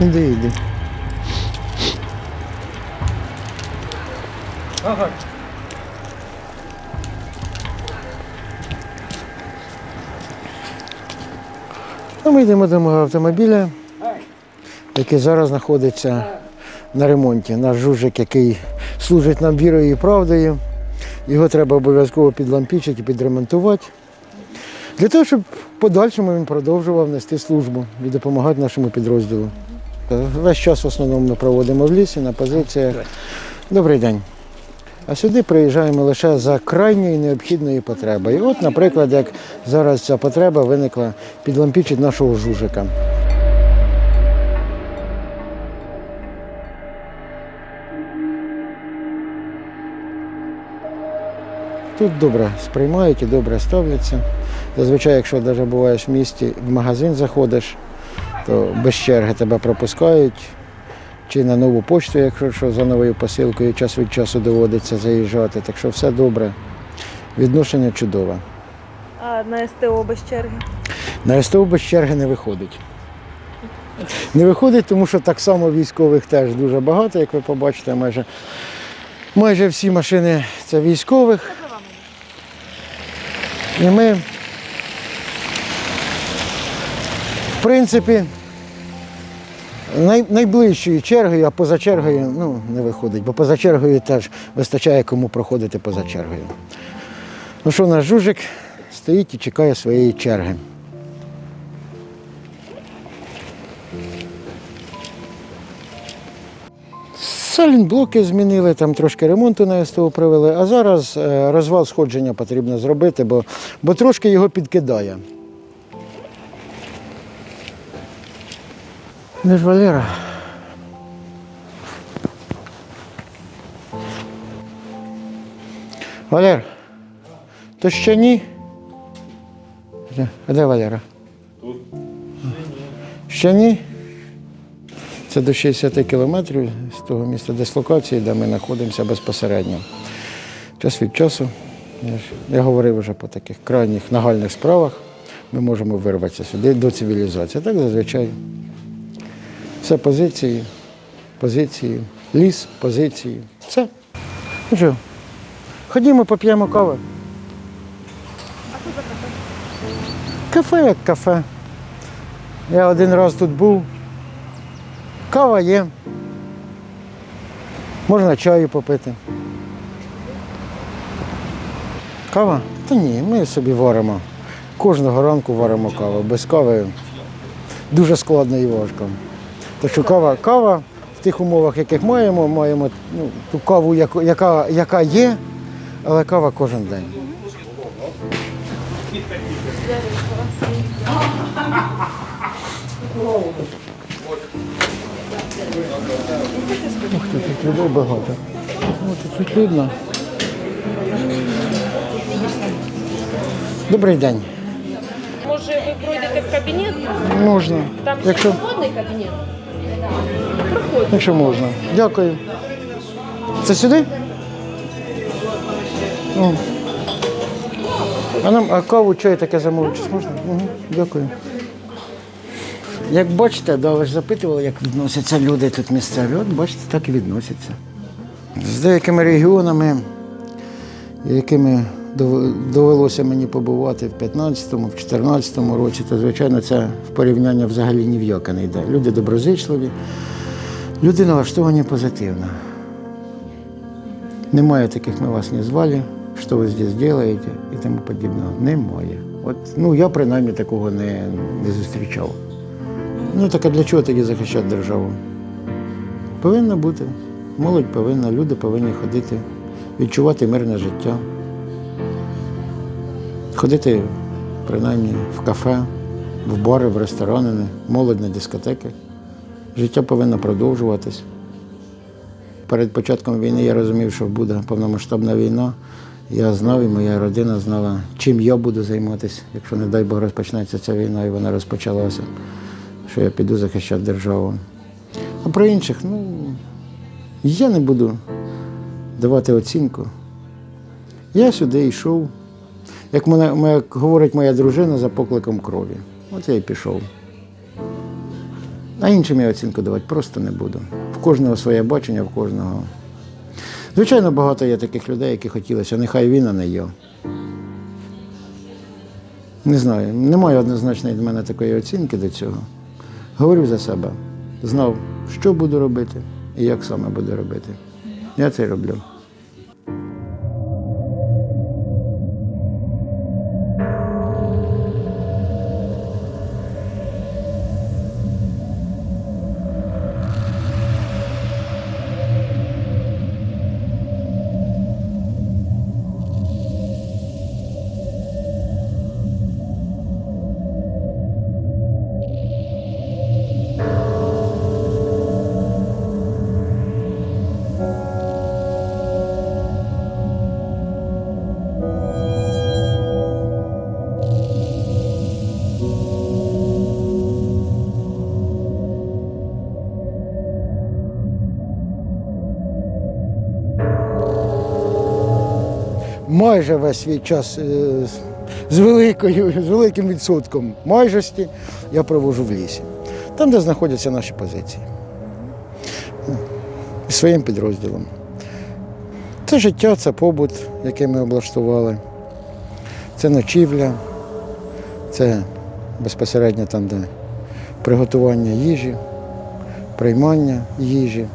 Іди, іди. Ага. А ми йдемо до мого автомобіля, який зараз знаходиться на ремонті. Наш жужик, який служить нам вірою і правдою. Його треба обов'язково підлампічити, підремонтувати. Для того, щоб в подальшому він продовжував нести службу і допомагати нашому підрозділу. Весь час в основному ми проводимо в лісі на позиціях. Добрий день. А сюди приїжджаємо лише за крайньої необхідної потреби. І от, наприклад, як зараз ця потреба виникла підлампічить нашого жужика. Тут добре сприймають і добре ставляться. Зазвичай, якщо навіть буваєш в місті, в магазин заходиш, то без черги тебе пропускають. Чи на нову почту, якщо що, за новою посилкою час від часу доводиться заїжджати. Так що все добре. Відношення чудове. А на СТО без черги. На СТО без черги не виходить. Не виходить, тому що так само військових теж дуже багато, як ви побачите, майже, майже всі машини це військових. І ми, в принципі, най, найближчою чергою, а поза чергою ну, не виходить, бо поза чергою теж вистачає кому проходити поза чергою. Ну що, наш жужик стоїть і чекає своєї черги. Салінблоки змінили, там трошки ремонту на СТО провели, а зараз е, розвал сходження потрібно зробити, бо, бо трошки його підкидає. Де ж Валера? Валер, то ще ні? Де- А де Валера? Тут. Ще ні? Це до 60 кілометрів з того місця дислокації, де ми знаходимося безпосередньо. Час від часу, я, ж- я говорив вже по таких крайніх нагальних справах, ми можемо вирватися сюди до цивілізації. Так зазвичай. Все позиції, позиції, ліс, позиції. Все. Ну що, ходімо, поп'ємо каву. Кафе як кафе. Я один раз тут був. Кава є. Можна чаю попити. Кава? Та ні, ми собі варимо. Кожного ранку варимо каву. Без кави дуже складно і важко. Так що кава, кава в тих умовах, яких маємо, маємо ну, ту каву, яка, яка є, але кава кожен день. Ух ти, тут людей багато. О, тут, тут людно. Добрий день. Може, ви пройдете в кабінет? Можна. Там Якщо, свободний кабінет. Якщо можна. Дякую. Це сюди? О. А нам а каву, чай таке замовити можна? Угу. Дякую. Як бачите, да, ви ж запитували, як відносяться люди тут місцеві. От бачите, так і відносяться. З деякими регіонами, якими довелося мені побувати в 15-му, в 14-му році, то, звичайно, це в порівняння взагалі ні в яке не йде. Люди доброзичливі, люди налаштовані позитивно. Немає таких ми вас не звали, що ви здесь робите і тому подібного. Немає. От, ну, я принаймні такого не, не зустрічав. Ну так а для чого тоді захищати державу? Повинна бути. Молодь повинна, люди повинні ходити, відчувати мирне життя. Ходити принаймні в кафе, в бари, в ресторани, молодь на дискотеки. Життя повинно продовжуватись. Перед початком війни я розумів, що буде повномасштабна війна. Я знав і моя родина знала, чим я буду займатися, якщо, не дай Бог, розпочнеться ця війна і вона розпочалася, що я піду захищати державу. А про інших, ну, я не буду давати оцінку. Я сюди йшов, як мене, моя, говорить моя дружина, за покликом крові. От я і пішов. А іншим я оцінку давати просто не буду. В кожного своє бачення, в кожного. Звичайно, багато є таких людей, які хотілося, нехай він, а не я. Не знаю, немає однозначної від мене такої оцінки до цього. Говорю за себе. Знав, що буду робити і як саме буду робити. Я це роблю. Майже весь свій час е, з- великою, з великим відсотком майжості я проводжу в лісі, там, де знаходяться наші позиції. Зі своїм підрозділом. Це життя, це побут, який ми облаштували, це ночівля, це безпосередньо там, де приготування їжі, приймання їжі.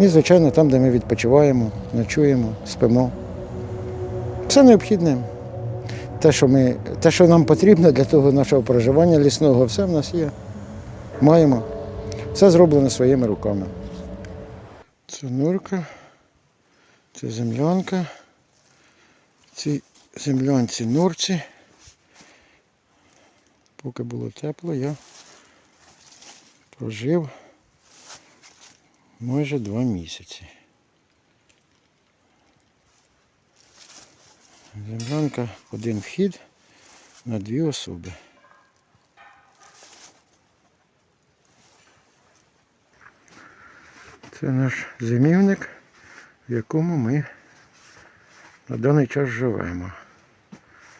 І, звичайно, там, де ми відпочиваємо, ночуємо, спимо. Все необхідне. Те, що, ми, те, що нам потрібно для того нашого проживання лісного, все в нас є. Маємо. Все зроблено своїми руками. Це нурка, це землянка. Ці землянці нурці. Поки було тепло, я прожив майже два місяці. Землянка один вхід на дві особи. Це наш зимівник, в якому ми на даний час живемо.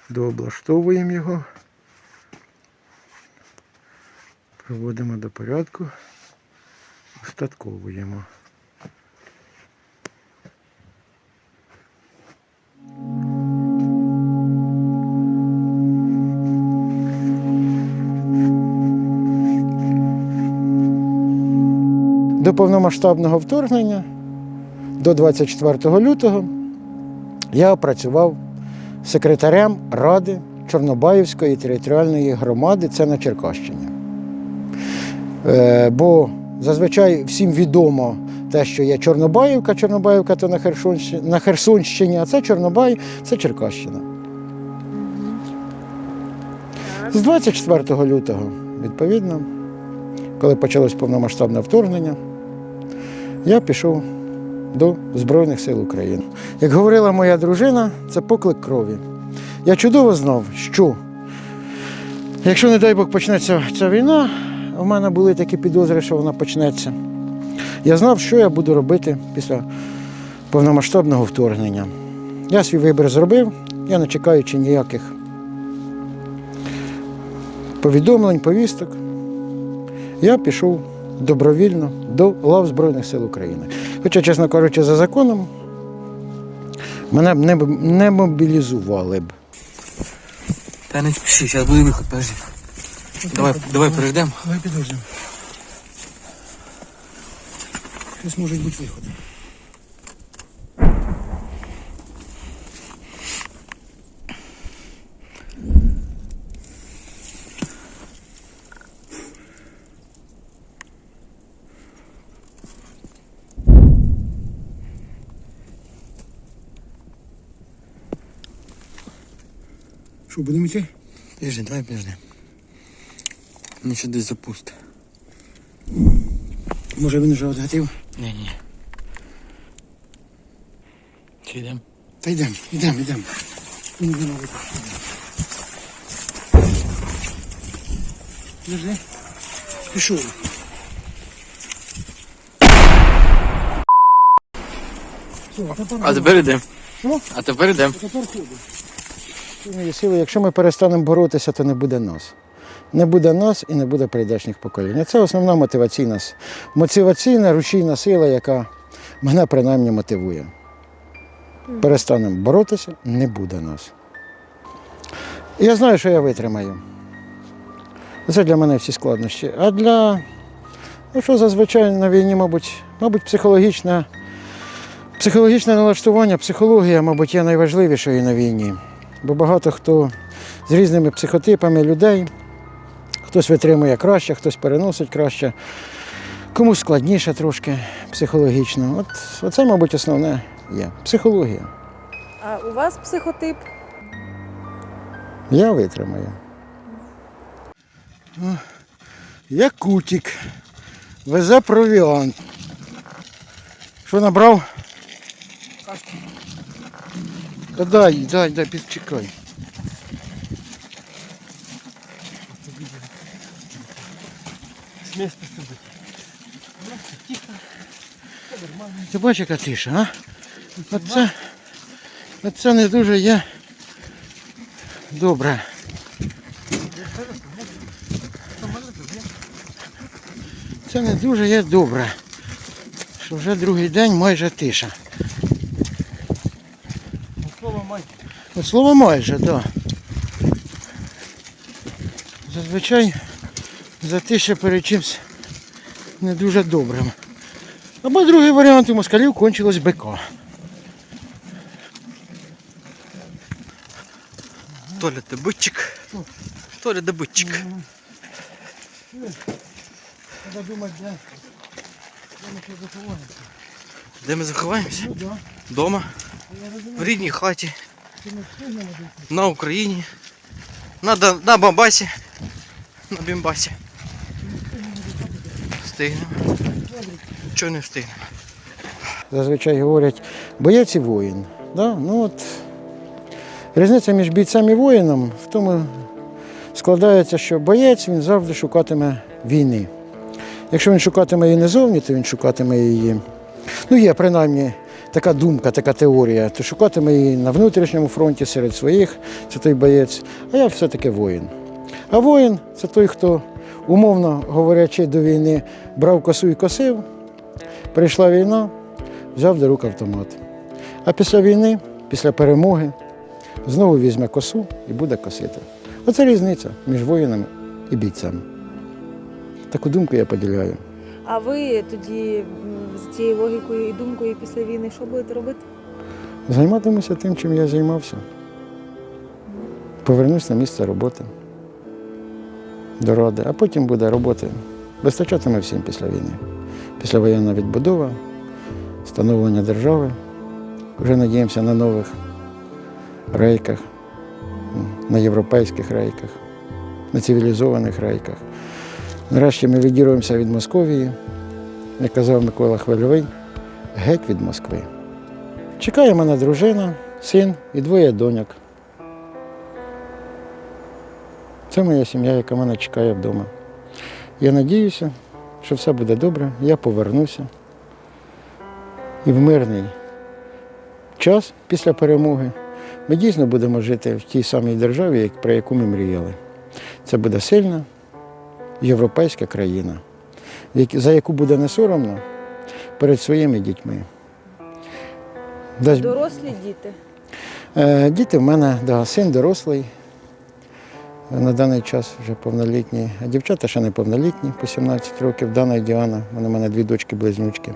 Дооблаштовуємо його, приводимо до порядку, устатковуємо. Повномасштабного вторгнення, до 24 лютого, я працював секретарем Ради Чорнобаївської територіальної громади, це на Черкащині. Е, бо зазвичай всім відомо те, що є Чорнобаївка, Чорнобаївка то на Херсонщині, а це Чорнобай, це Черкащина. З 24 лютого, відповідно, коли почалось повномасштабне вторгнення, я пішов до Збройних сил України. Як говорила моя дружина, це поклик крові. Я чудово знав, що якщо, не дай Бог, почнеться ця війна, у мене були такі підозри, що вона почнеться. Я знав, що я буду робити після повномасштабного вторгнення. Я свій вибір зробив, я не чекаючи ніяких повідомлень, повісток. Я пішов добровільно до лав Збройних сил України. Хоча, чесно кажучи, за законом мене б не, не мобілізували б. Та не спіши, зараз буде виход, подожди. Давай, давай перейдемо. Давай підождемо. Щось може бути виход. Що, будемо йти? Подожди, давай подожди. Мені ще десь запусти. Може він вже відгатив? Ні, ні. Чи йдемо? Та йдемо, йдемо, йдемо. Він йде на виход. Пішов. А тепер А тепер йдемо. А тепер йдемо. Тепер. Сили, Якщо ми перестанемо боротися, то не буде нас. не буде нас і не буде прийдешніх поколінь. Це основна мотиваційна, мотиваційна рушійна сила, яка мене принаймні мотивує. Перестанемо боротися, не буде нас. Я знаю, що я витримаю. Це для мене всі складнощі. А для, ну що зазвичай на війні, мабуть, мабуть, психологічне, психологічне налаштування, психологія, мабуть, є найважливішою на війні. Бо багато хто з різними психотипами людей, хтось витримує краще, хтось переносить краще, комусь складніше трошки психологічно. От оце, мабуть, основне є. Психологія. А у вас психотип? Я витримаю. Як кутик. Везе провіант. Що набрав? Та дай, дай, дай, підчекай. Ти бачиш, яка тиша, а? Оце, оце не дуже є добре. Це не дуже є добре. Що вже другий день майже тиша. Слово майже. Слово майже, так. Да. Зазвичай затиша перед чимось не дуже добрим. Або другий варіант у москалів кончилось БК. Толя добытчик. Толя добытчик. Треба думати, де, де ми ще заховаємося. Де ми заховаємося? Ну так. Дома. В рідній хаті. На Україні. На, на Бамбасі. На Бімбасі. Встигнемо. Чого не встигнемо? Зазвичай говорять боєць і воїн. Да? Ну, от, різниця між бійцем і воїном в тому складається, що боєць він завжди шукатиме війни. Якщо він шукатиме її не зовні, то він шукатиме її. Ну, є принаймні така думка, така теорія, то шукатиме її на внутрішньому фронті серед своїх, це той боєць, а я все-таки воїн. А воїн це той, хто, умовно говорячи до війни, брав косу і косив, прийшла війна, взяв до рук автомат. А після війни, після перемоги, знову візьме косу і буде косити. Оце різниця між воїнами і бійцем. Таку думку я поділяю. А ви тоді з цією логікою і думкою після війни що будете робити? Займатимуся тим, чим я займався. Повернусь на місце роботи до роди, а потім буде роботи. Вистачатиме всім після війни. Післявоєнна відбудова, становлення держави. Вже надіємося на нових рейках, на європейських рейках, на цивілізованих рейках. Нарешті ми відірвемося від Московії, як казав Микола Хвильовий, геть від Москви. Чекає мене дружина, син і двоє доньок. Це моя сім'я, яка мене чекає вдома. Я надіюся, що все буде добре, я повернуся. І в мирний час після перемоги ми дійсно будемо жити в тій самій державі, про яку ми мріяли. Це буде сильна європейська країна, за яку буде не соромно перед своїми дітьми. Дорослі діти. Е, Діти в мене, да, син дорослий, на даний час вже повнолітній, а дівчата ще не повнолітні, по 17 років. Дана і Діана, вони в мене дві дочки-близнючки.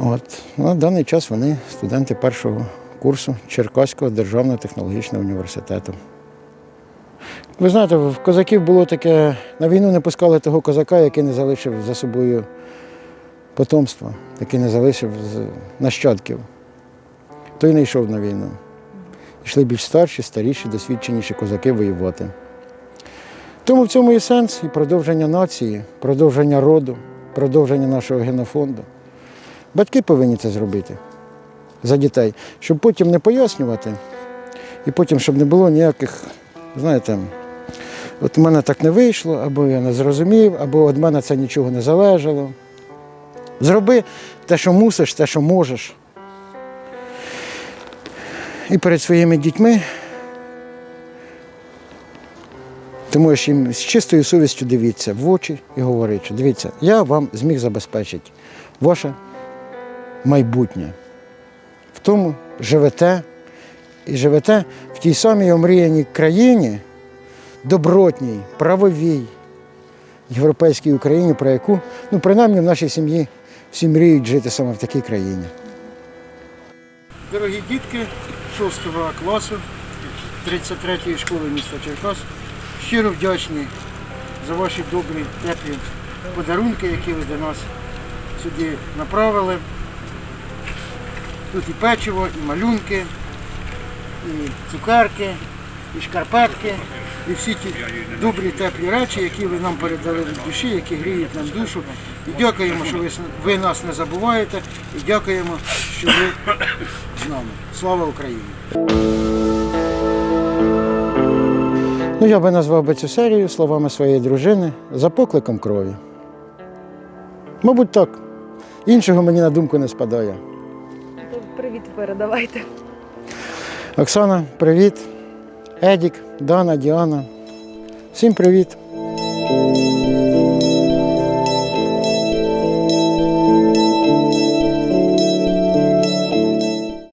От. Ну, На даний час вони студенти першого курсу Черкаського державного технологічного університету. Ви знаєте, в козаків було таке, на війну не пускали того козака, який не залишив за собою потомства, який не залишив нащадків той не йшов на війну. Йшли більш старші, старіші, досвідченіші козаки воювати. Тому в цьому і сенс і продовження нації, продовження роду, продовження нашого генофонду. Батьки повинні це зробити за дітей, щоб потім не пояснювати, і потім, щоб не було ніяких, знаєте, от у мене так не вийшло, або я не зрозумів, або від мене це нічого не залежало. Зроби те, що мусиш, те, що можеш. І перед своїми дітьми Тому що їм з чистою совістю дивіться в очі і говорить, що дивіться, я вам зміг забезпечити ваше майбутнє. В тому живете і живете в тій самій омріяній країні, добротній, правовій, європейській Україні, про яку, ну, принаймні в нашій сім'ї всі мріють жити саме в такій країні. Дорогі дітки 6 класу 33-ї школи міста Черкас, щиро вдячні за ваші добрі, теплі подарунки, які ви до нас сюди направили. Тут і печиво, і малюнки, і цукерки, і шкарпетки, і всі ті добрі теплі речі, які ви нам передали від душі, які гріють нам душу. І дякуємо, що ви, ви нас не забуваєте, і дякуємо, що ви з нами. Слава Україні! Ну, я би назвав би цю серію словами своєї дружини за покликом крові. Мабуть, так. Іншого мені на думку не спадає. Привіт передавайте. Оксана, привіт. Едік, Дана, Діана. Всім привіт.